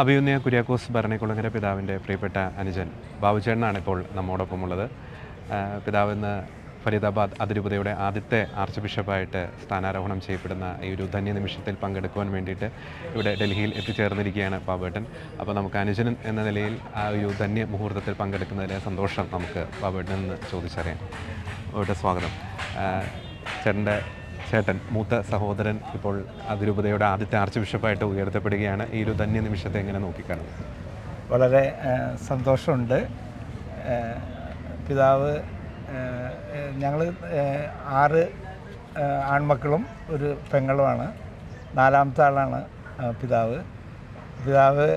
അഭിയുന്നയ കുര്യാക്കോസ് ഭരണിക്കുളങ്ങര പിതാവിന്റെ പ്രിയപ്പെട്ട അനുജൻ ബാബുചേട്ടനാണ് ഇപ്പോൾ നമ്മോടൊപ്പമുള്ളത്. പിതാവ് ഇന്ന് ഫരീദാബാദ് അതിരൂപതയുടെ ആദ്യത്തെ ആർച്ച് ബിഷപ്പായിട്ട് സ്ഥാനാരോഹണം ചെയ്യപ്പെടുന്ന ഈ ഒരു ധന്യ നിമിഷത്തിൽ പങ്കെടുക്കുവാൻ വേണ്ടിയിട്ട് ഇവിടെ ഡൽഹിയിൽ എത്തിച്ചേർന്നിരിക്കുകയാണ് ബാബേട്ടൻ അപ്പോൾ നമുക്ക് അനുജൻ എന്ന നിലയിൽ ആ ഒരു ധന്യ മുഹൂർത്തത്തിൽ പങ്കെടുക്കുന്നതിലെ സന്തോഷം നമുക്ക് ബാബേട്ടനിൽ നിന്ന് ചോദിച്ചറിയാം. ബാബുവേട്ട സ്വാഗതം. ചേട്ടന്റെ ചേട്ടൻ മൂത്ത സഹോദരൻ ഇപ്പോൾ അതിരൂപതയുടെ ആദ്യത്തെ ആർച്ച് ബിഷപ്പായിട്ട് ഉയർത്തപ്പെടുകയാണ്. ഈ ഒരു ധന്യ നിമിഷത്തെ എങ്ങനെ നോക്കിക്കാണും? വളരെ സന്തോഷമുണ്ട്. പിതാവ് ഞങ്ങൾ ആറ് ആൺമക്കളും ഒരു പെങ്ങളുമാണ്. നാലാമത്തെ ആളാണ് പിതാവ്. പിതാവ്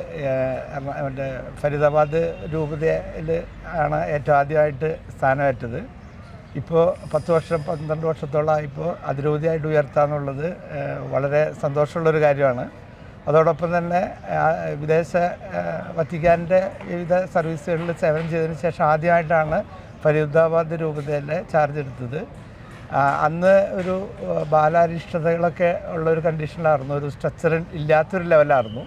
മറ്റേ ഫരീദാബാദ് രൂപതയിൽ ആണ് ഏറ്റവും ആദ്യമായിട്ട് സ്ഥാനമേറ്റത്. ഇപ്പോൾ പത്ത് വർഷം പന്ത്രണ്ട് വർഷത്തോളം ഇപ്പോൾ അതിരൂപതയായിട്ട് ഉയർത്താന്നുള്ളത് വളരെ സന്തോഷമുള്ളൊരു കാര്യമാണ്. അതോടൊപ്പം തന്നെ വിദേശ വത്തിക്കാന്റെ വിവിധ സർവീസുകളിൽ സേവനം ചെയ്തതിന് ശേഷം ആദ്യമായിട്ടാണ് ഫരീദാബാദ് രൂപതയിലെ ചാർജ് എടുത്തത്. അന്ന് ഒരു ബാലാരിഷ്ടതകളൊക്കെ ഉള്ള ഒരു കണ്ടീഷനിലായിരുന്നു. ഒരു സ്ട്രക്ചർ ഇല്ലാത്തൊരു ലെവലായിരുന്നു.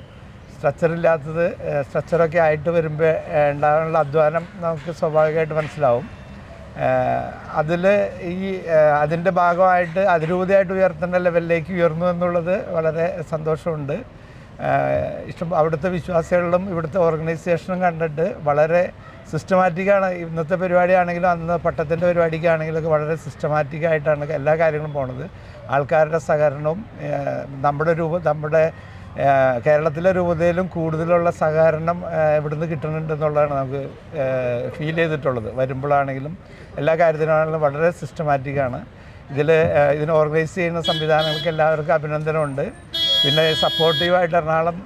സ്ട്രക്ചർ ഇല്ലാത്തത് സ്ട്രക്ചറൊക്കെ ആയിട്ട് വരുമ്പോൾ ഉണ്ടാകാനുള്ള അധ്വാനം നമുക്ക് സ്വാഭാവികമായിട്ട് മനസ്സിലാവും. അതിൽ ഈ അതിന്റെ ഭാഗമായിട്ട് അതിരൂപതയായിട്ട് ഉയർത്തേണ്ട ലെവലിലേക്ക് ഉയർന്നു എന്നുള്ളത് വളരെ സന്തോഷമുണ്ട്. ഇഷ്ടം അവിടുത്തെ വിശ്വാസികളിലും ഇവിടുത്തെ ഓർഗനൈസേഷനും കണ്ടിട്ട് വളരെ സിസ്റ്റമാറ്റിക്കാണ്. ഇന്നത്തെ പരിപാടിയാണെങ്കിലും അന്ന് പട്ടത്തിന്റെ പരിപാടിക്കാണെങ്കിലും ഒക്കെ വളരെ സിസ്റ്റമാറ്റിക്കായിട്ടാണ് എല്ലാ കാര്യങ്ങളും പോണത്. ആൾക്കാരുടെ സഹകരണവും നമ്മുടെ രൂപ നമ്മുടെ കേരളത്തിലെ രൂപതയിലും കൂടുതലുള്ള സഹകരണം ഇവിടുന്ന് കിട്ടുന്നുണ്ടെന്നുള്ളതാണ് നമുക്ക് ഫീൽ ചെയ്തിട്ടുള്ളത്. വരുമ്പോഴാണെങ്കിലും എല്ലാ കാര്യത്തിനാണെങ്കിലും വളരെ സിസ്റ്റമാറ്റിക്കാണ് ഇതിൽ ഇതിന് ഓർഗനൈസ് ചെയ്യുന്ന സംവിധാനങ്ങൾക്ക് എല്ലാവർക്കും അഭിനന്ദനമുണ്ട്. പിന്നെ സപ്പോർട്ടീവായിട്ട് എറണാകുളം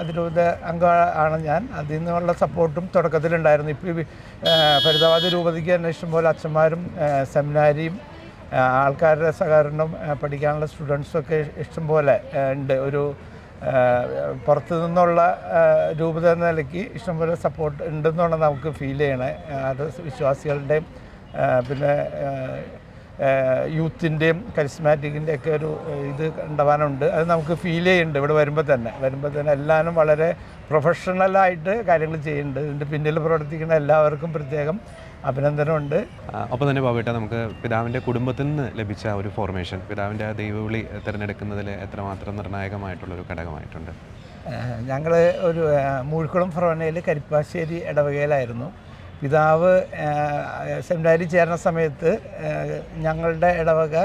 അതിരൂപത അംഗ ആണ് ഞാൻ. അതിൽ നിന്നുള്ള സപ്പോർട്ടും തുടക്കത്തിലുണ്ടായിരുന്നു. ഇപ്പോൾ ഫരിദാബാദ് രൂപതയ്ക്ക് തന്നെ ഇഷ്ടംപോലെ അച്ഛന്മാരും സെമിനാരിയും ആൾക്കാരുടെ സഹകരണം പഠിക്കാനുള്ള സ്റ്റുഡൻസൊക്കെ ഇഷ്ടംപോലെ ഉണ്ട്. ഒരു പുറത്തു നിന്നുള്ള രൂപത എന്ന നിലയ്ക്ക് ഇഷ്ടംപോലെ സപ്പോർട്ട് ഉണ്ടെന്നാണ് നമുക്ക് ഫീൽ ചെയ്യണേ. അത് വിശ്വാസികളുടെയും പിന്നെ യൂത്തിന്റെയും കരിസ്മാറ്റിക്കിന്റെ ഒക്കെ ഒരു ഇത് ഉണ്ടാവാനുണ്ട് അത് നമുക്ക് ഫീൽ ചെയ്യുന്നുണ്ട് ഇവിടെ വരുമ്പോൾ തന്നെ. വരുമ്പോൾ തന്നെ എല്ലാവരും വളരെ പ്രൊഫഷണലായിട്ട് കാര്യങ്ങൾ ചെയ്യുന്നുണ്ട്. ഇതിന്റെ പിന്നിൽ പ്രവർത്തിക്കുന്ന എല്ലാവർക്കും പ്രത്യേകം അഭിനന്ദനമുണ്ട്. ഒപ്പം തന്നെ ബാബേട്ട നമുക്ക് പിതാവിന്റെ കുടുംബത്തിൽ നിന്ന് ലഭിച്ച ഒരു ഫോർമേഷൻ പിതാവിന്റെ ആ ദൈവവിളി തിരഞ്ഞെടുക്കുന്നതിൽ എത്രമാത്രം നിർണായകമായിട്ടുള്ള ഒരു ഘടകമായിട്ടുണ്ട് ഞങ്ങൾ ഒരു മൂഴിക്കുളം ഫൊറോനയിൽ കരിപ്പാശ്ശേരി ഇടവകയിലായിരുന്നു. പിതാവ് സെമിനാരി ചേർന്ന സമയത്ത് ഞങ്ങളുടെ ഇടവക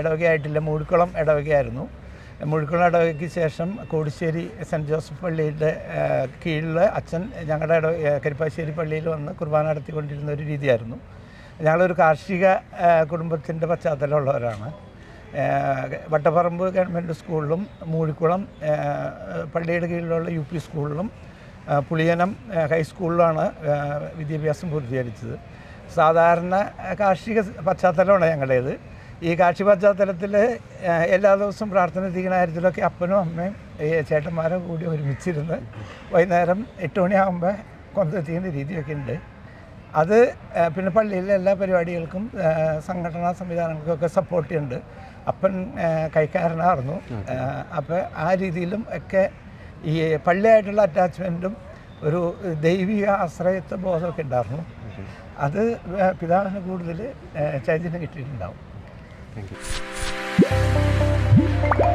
ഇടവകയായിട്ടില്ല മൂഴിക്കുളം ഇടവകയായിരുന്നു. മുഴുക്കുളം ഇടവകയ്ക്ക് ശേഷം കോടിശ്ശേരി സെന്റ് ജോസഫ് പള്ളിയുടെ കീഴിൽ അച്ഛൻ ഞങ്ങളുടെ കരിപ്പാശ്ശേരി പള്ളിയിൽ വന്ന് കുർബാന നടത്തിക്കൊണ്ടിരുന്ന ഒരു രീതിയായിരുന്നു. ഞങ്ങളൊരു കാർഷിക കുടുംബത്തിന്റെ പശ്ചാത്തലമുള്ളവരാണ്. വട്ടപ്പറമ്പ് ഗവൺമെന്റ് സ്കൂളിലും മൂഴിക്കുളം പള്ളിയുടെ കീഴിലുള്ള യു പി സ്കൂളിലും പുളിയനം ഹൈസ്കൂളിലാണ് വിദ്യാഭ്യാസം പൂർത്തീകരിച്ചത്. സാധാരണ കാർഷിക പശ്ചാത്തലമാണ് ഞങ്ങളുടേത്. ഈ കാക്ഷി പശ്ചാത്തലത്തിൽ എല്ലാ ദിവസവും പ്രാർത്ഥന എത്തിക്കുന്ന കാര്യത്തിലൊക്കെ അപ്പനും അമ്മയും ഈ ചേട്ടന്മാരും കൂടി ഒരുമിച്ചിരുന്ന് വൈകുന്നേരം എട്ട് മണിയാകുമ്പോൾ കൊന്തെത്തിക്കുന്ന രീതിയൊക്കെ ഉണ്ട്. അത് പിന്നെ പള്ളിയിലെ എല്ലാ പരിപാടികൾക്കും സംഘടനാ സംവിധാനങ്ങൾക്കൊക്കെ സപ്പോർട്ട് ചെയ്യുന്നുണ്ട്. അപ്പൻ കൈക്കാരനായിരുന്നു. അപ്പോൾ ആ രീതിയിലും ഒക്കെ ഈ പള്ളിയായിട്ടുള്ള അറ്റാച്ച്മെന്റും ഒരു ദൈവിക ആശ്രയത്വ ബോധമൊക്കെ ഉണ്ടായിരുന്നു. അത് പിതാവിന് കൂടുതൽ ചൈതന്യം കിട്ടിയിട്ടുണ്ടാവും. Thank you.